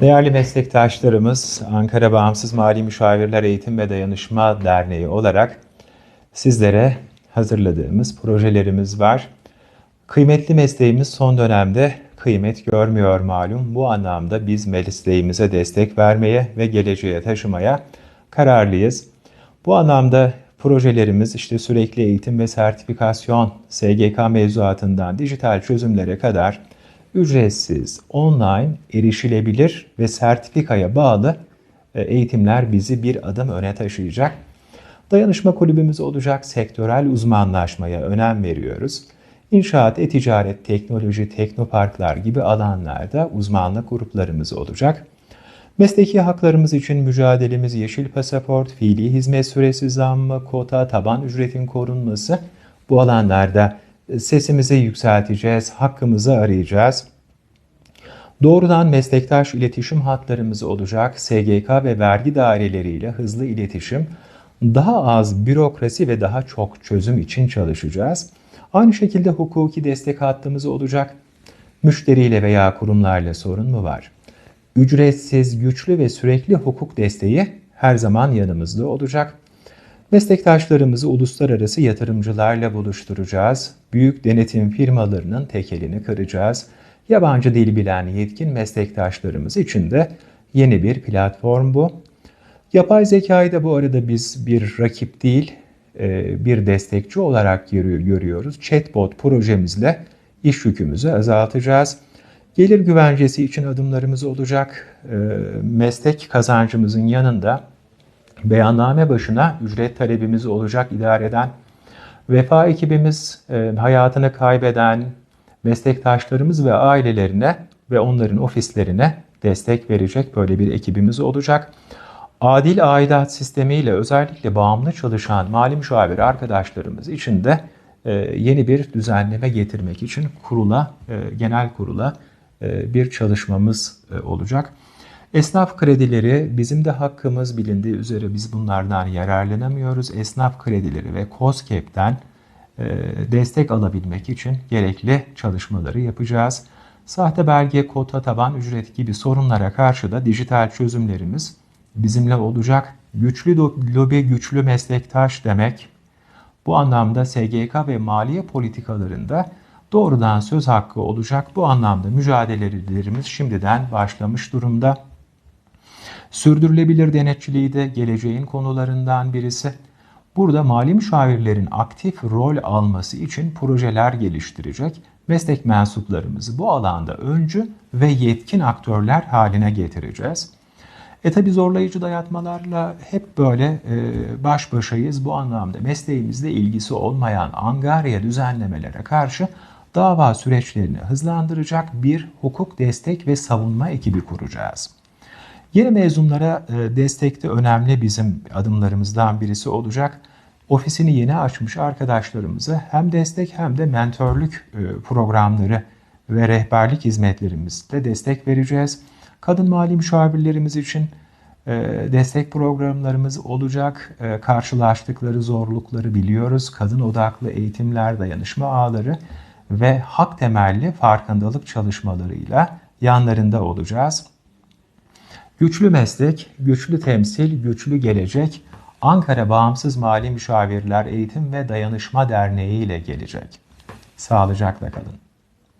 Değerli meslektaşlarımız, Ankara Bağımsız Mali Müşavirler Eğitim ve Dayanışma Derneği olarak sizlere hazırladığımız projelerimiz var. Kıymetli mesleğimiz son dönemde kıymet görmüyor malum. Bu anlamda biz mesleğimize destek vermeye ve geleceğe taşımaya kararlıyız. Bu anlamda projelerimiz işte sürekli eğitim ve sertifikasyon, SGK mevzuatından dijital çözümlere kadar ücretsiz, online, erişilebilir ve sertifikaya bağlı e, eğitimler bizi bir adım öne taşıyacak. Dayanışma kulübümüz olacak, sektörel uzmanlaşmaya önem veriyoruz. İnşaat, e-ticaret, teknoloji, teknoparklar gibi alanlarda uzmanlık gruplarımız olacak. Mesleki haklarımız için mücadelemiz yeşil pasaport, fiili hizmet süresi zammı, kota, taban ücretin korunması bu alanlarda sesimizi yükselteceğiz, hakkımızı arayacağız. Doğrudan meslektaş iletişim hatlarımız olacak. SGK ve vergi daireleriyle hızlı iletişim, daha az bürokrasi ve daha çok çözüm için çalışacağız. Aynı şekilde hukuki destek hattımız olacak. Müşteriyle veya kurumlarla sorun mu var? Ücretsiz, güçlü ve sürekli hukuk desteği her zaman yanımızda olacak. Meslektaşlarımızı uluslararası yatırımcılarla buluşturacağız. Büyük denetim firmalarının tekelini kıracağız. Yabancı dil bilen yetkin meslektaşlarımız için de yeni bir platform bu. Yapay zekayı da bu arada biz bir rakip değil, e, bir destekçi olarak görüyoruz. Chatbot projemizle iş yükümüzü azaltacağız. Gelir güvencesi için adımlarımız olacak. E, meslek kazancımızın yanında beyanname başına ücret talebimiz olacak idareden. Vefa ekibimiz e, hayatını kaybeden meslektaşlarımız ve ailelerine ve onların ofislerine destek verecek böyle bir ekibimiz olacak. Adil aidat sistemiyle özellikle bağımlı çalışan mali müşavir arkadaşlarımız için de e, yeni bir düzenleme getirmek için kurula, e, genel kurula bir çalışmamız olacak. Esnaf kredileri bizim de hakkımız bilindiği üzere biz bunlardan yararlanamıyoruz. Esnaf kredileri ve COSGAP'ten e, destek alabilmek için gerekli çalışmaları yapacağız. Sahte belge, kota, taban ücret gibi sorunlara karşı da dijital çözümlerimiz bizimle olacak. Güçlü lobi, güçlü meslektaş demek. Bu anlamda SGK ve maliye politikalarında doğrudan söz hakkı olacak. Bu anlamda mücadelelerimiz şimdiden başlamış durumda. Sürdürülebilir denetçiliği de geleceğin konularından birisi. Burada mali müşavirlerin aktif rol alması için projeler geliştirecek, meslek mensuplarımızı bu alanda öncü ve yetkin aktörler haline getireceğiz. E tabi zorlayıcı dayatmalarla hep böyle e, baş başayız. Bu anlamda mesleğimizle ilgisi olmayan angarya düzenlemelere karşı dava süreçlerini hızlandıracak bir hukuk destek ve savunma ekibi kuracağız. Yeni mezunlara e, destekte önemli bizim adımlarımızdan birisi olacak. Ofisini yeni açmış arkadaşlarımıza hem destek hem de mentorluk e, programları ve rehberlik hizmetlerimizde destek vereceğiz. Kadın mali müşavirlerimiz için e, destek programlarımız olacak. Karşılaştıkları zorlukları biliyoruz. Kadın odaklı eğitimler, dayanışma ağları ve hak temelli farkındalık çalışmalarıyla yanlarında olacağız. Güçlü meslek, güçlü temsil, güçlü gelecek Ankara Bağımsız Mali Müşavirler Eğitim ve Dayanışma Derneği ile gelecek. Sağlıcakla kalın.